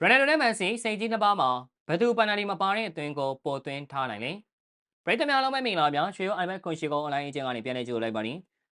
ရိုနယ်ဒိုနဲ့မန်စီစိတ်ကြီးနှစ်ပါးမှာဘယ်သူပန်နယ်လီမပါတဲ့အသွင်ကိုပေါ်သွင်းထားနိုင်လဲပရိသတ်များလုံးပဲမင်္ဂလာပါရွှေရိုအိုင်မက်ခွန်ရှိကုန်းအွန်လိုင်းအကျဉ်းကနေပြန်လည်ကြိုလိုက်ပါနီ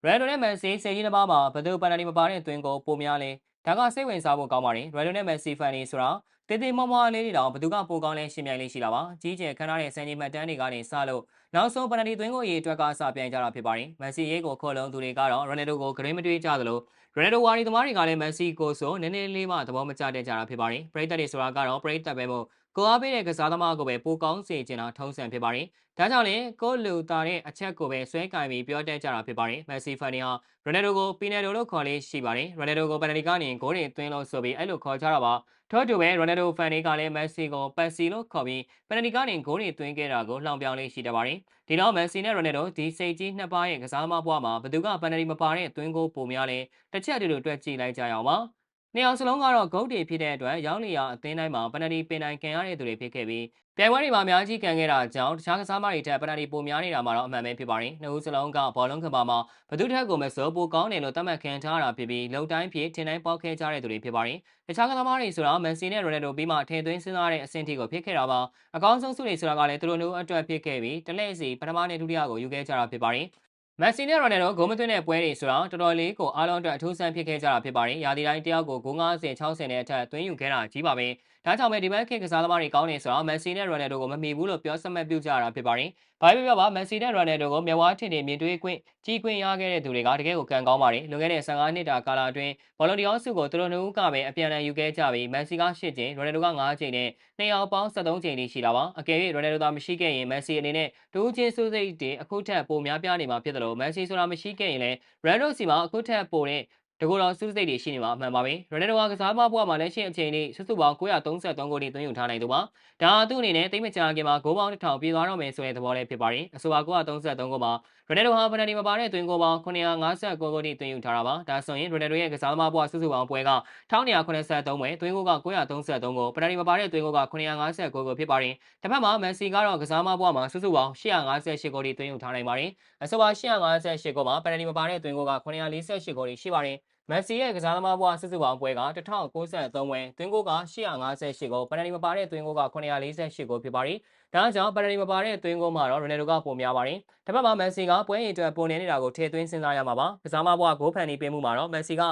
ရိုနယ်ဒိုနဲ့မန်စီစိတ်ကြီးနှစ်ပါးမှာဘယ်သူပန်နယ်လီမပါတဲ့အသွင်ကိုပိုများလဲ ဒါကစိတ်ဝင်စားဖို့ကောင်းပါတယ်ရိုနယ်ဒိုနဲ့မန်စီဖန်နီဆိုတာတေးသေးမွားမွားလေးတွေတောင်ဘယ်သူကပိုကောင်းလဲရှင်းပြလေးရှိလာပါကြီးကျယ်ခမ်းနားတဲ့စံချိန်မှတ်တမ်းတွေကနေစလို့နောက်ဆုံးပန်နယ်လီသွင်းကိုအရေးအတွက်ကစပြိုင်ကြတာဖြစ်ပါတယ်မန်စီရေးကိုခေါ်လုံးသူတွေကတော့ရိုနယ်ဒိုကိုဂရင်းမတွေးကြသလိုရိုနယ်ဒိုဝါရီသမားတွေကလည်းမန်စီကိုဆိုနည်းနည်းလေးမှသဘောမကျတဲ့ကြတာဖြစ်ပါတယ်ပရိသတ်တွေဆိုတာကတော့ပရိသတ်ပဲမို့ ကိုအားပေးတဲ့ကစားသမားကိုပဲပိုကောင်းစေချင်တာထုံးစံဖြစ်ပါတယ်။ဒါကြောင့်လည်းကိုလူတာတဲ့အချက်ကိုပဲဆွဲကင်ပြီးပြောတတ်ကြတာဖြစ်ပါတယ်။မက်ဆီဖန်နီဟာရိုနယ်ဒိုကိုပီနယ်ဒိုလို့ခေါ်လေးရှိပါတယ်။ရိုနယ်ဒိုကိုပန်နယ်လီကနေဂိုးတွေသွင်းလို့ဆိုပြီးအဲ့လိုခေါ်ကြတာပါ။ထို့အတူပဲရိုနယ်ဒိုဖန်နီကလည်းမက်ဆီကိုပက်ဆီလို့ခေါ်ပြီးပန်နယ်လီကနေဂိုးတွေသွင်းခဲ့တာကိုလှောင်ပြောင်းလေးရှိတတ်ပါတယ်။ဒီတော့မက်ဆီနဲ့ရိုနယ်ဒိုဒီစိတ်ကြီးနှစ်ပါးရဲ့ကစားသမားဘဝမှာဘယ်သူကပန်နယ်လီမပါတဲ့သွင်းကိုပုံများလဲတစ်ချက်အတူတူတွက်ကြည့်လိုက်ကြရအောင်ပါ။ နှစ်အောင်စလုံးကတော့ဂုတ်တွေဖြစ်တဲ့အတွက်ရောင်းလျာအသင်းတိုင်းမှာပနဒီပင်တိုင်းကန်ရတဲ့သူတွေဖြစ်ခဲ့ပြီးပြိုင်ပွဲတွေမှာအများကြီးကန်ခဲ့တာကြောင့်တခြားကစားမတွေထက်ပနဒီပိုများနေတာမှာတော့အမှန်ပဲဖြစ်ပါတယ်။နှစ်ဦးစလုံးကဘောလုံးကဘာမှာဘသူထက်ကိုမဆိုပိုကောင်းတယ်လို့သတ်မှတ်ခံထားတာဖြစ်ပြီးလုံတိုင်းဖြစ်ထင်တိုင်းပေါက်ခဲကြတဲ့သူတွေဖြစ်ပါတယ်။တခြားကစားမတွေဆိုတာမန်စီနဲ့ရိုနယ်ဒိုပြီးမှထင်သွင်းစဉ်းစားတဲ့အဆင့်ထိကိုဖြစ်ခဲ့တာပါ။အကောင်းဆုံးစုတွေဆိုတာကလည်းသူတို့မျိုးအတွက်ဖြစ်ခဲ့ပြီးတလဲစီပထမနဲ့ဒုတိယကိုယူခဲ့ကြတာဖြစ်ပါတယ်။ မက်ဆီနဲ့ရိုနယ်ဒိုဂိုးမသွင်းတဲ့ပွဲတွေဆိုတော့တော်တော်လေးကိုအားလုံးအတွက်အထူးဆန်းဖြစ်ခဲ့ကြတာဖြစ်ပါတယ်။ရာသီတိုင်းတယောက်ကိုဂိုး90 60နဲ့အထက်သွင်းယူခဲ့တာကြီးပါပဲ။ဒါကြောင့်ပဲဒီဘက်ခေတ်ကစားသမားတွေကောင်းနေဆိုတော့မက်ဆီနဲ့ရိုနယ်ဒိုကိုမမီဘူးလို့ပြောစမှတ်ပြုကြတာဖြစ်ပါတယ်။ဘာပဲပြောပါမက်ဆီနဲ့ရိုနယ်ဒိုကိုမျက်ဝါးထင်ထင်မြင်တွေ့ခွင့်ကြီးခွင့်ရခဲ့တဲ့သူတွေကတကယ်ကိုကံကောင်းပါတယ်။လွန်ခဲ့တဲ့15နှစ်တာကာလအတွင်းဘောလုံးဒီအောင်စုကိုသူတို့နှစ်ဦးကပဲအပြန်အလှန်ယူခဲ့ကြပြီးမက်ဆီက8ကြိမ်ရိုနယ်ဒိုက9ကြိမ်နဲ့နှစ်ယောက်ပေါင်း73ကြိမ်ထိရှိတာပါ။အကယ်၍ရိုနယ်ဒိုသာမရှိခဲ့ရင်မက်ဆီအနေနဲ့ဒူးချင်းစုစိတ်တွေအခုထက်ပိုများပြားနေမှာဖြစ်တယ်လို့မက်ဆီဆိုတာမရှိခဲ့ရင်လည်းရန်ဒိုစီမှာအခုထက်ပိုတဲ့ တကူတော်စုစိတ်တွေရှိနေမှာအမှန်ပါပဲရိုနယ်ဒိုကကစားမဘွားမှာလည်းရှင်းအချိန်လေးစုစုပေါင်း933ဂိုးထိသွင်းယူထားနိုင်သူပါဒါသူ့အနေနဲ့တိတ်မကြခင်မှာဂိုးပေါင်း1000ပြေးသွားတော့မယ်ဆိုတဲ့သဘောလေးဖြစ်ပါတယ်အဆိုပါ933ဂိုးမှာရိုနယ်ဒိုဟာပနဒီမပါတဲ့သွင်းဂိုးပေါင်း959ဂိုးထိသွင်းယူထားတာပါဒါဆိုရင်ရိုနယ်ဒိုရဲ့ကစားသမားဘွားစုစုပေါင်းပွဲက1283ပွဲသွင်းဂိုးက933ဂိုးပနဒီမပါတဲ့သွင်းဂိုးက959ဂိုးဖြစ်ပါတယ်တစ်ဖက်မှာမန်စီကတော့ကစားသမားဘွားမှာစုစုပေါင်း858ဂိုးထိသွင်းယူထားနိုင်ပါတယ်အဆိုပါ858ဂိုးမှာပနဒီမပါတဲ့သွင်းဂိုးက948ဂိုးထိရှိပါတယ်မက်ဆီရဲ့ကစားသမားဘွားစစ်စုပေါင်းပွဲက1093ပွဲသွင်းဂိုးက858ဂိုးပနဒီမပါတဲ့သွင်းဂိုးက948ဂိုးဖြစ်ပါတယ်။ဒါကြောင့်ပနဒီမပါတဲ့သွင်းဂိုးမှာတော့ရိုနယ်ဒိုကပိုများပါတယ်။တစ်ဖက်မှာမက်ဆီကပွဲရင်အတွက်ပုံနေနေတာကိုထည့်သွင်းစဉ်းစားရမှာပါ။ကစားသမားဘွားဂိုးဖန်တီးပေးမှုမှာတော့မက်ဆီက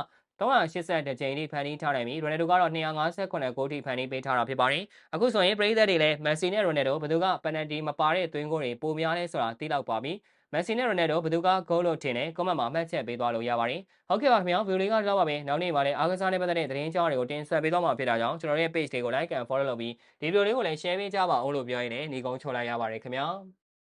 382ကြိမ်ထိဖန်တီးထားနိုင်ပြီးရိုနယ်ဒိုကတော့258ဂိုးထိဖန်တီးပေးထားတာဖြစ်ပါတယ်။အခုဆိုရင်ပရိသတ်တွေလည်းမက်ဆီနဲ့ရိုနယ်ဒိုဘယ်သူကပယ်နယ်တီမပါတဲ့သွင်းဂိုးတွေပိုများလဲဆိုတာသိလောက်ပါပြီ။ မက်ဆီနဲ့ရိုနယ်ဒိုဘယ်သူကဂိုးလို့ထင်တယ်ကွန်မန့်မှာမှတ်ချက်ပေးသွားလို့ရပါတယ်ဟုတ်ကဲ့ပါခင်ဗျာဗီဒီယိုလေးကတော့ပါပဲနောက်နေ့မှာလည်းအားကစားနဲ့ပတ်သက်တဲ့သတင်းကြောင်းတွေကိုတင်ဆက်ပေးသွားမှာဖြစ်တာကြောင့်ကျွန်တော်ရဲ့ page လေးကို like and follow လုပ်ပြီးဒီဗီဒီယိုလေးကိုလည်း share ပေးကြပါအောင်လို့ပြောရင်းနဲ့ညီကုန်းချော်လိုက်ရပါတယ်ခင်ဗျာ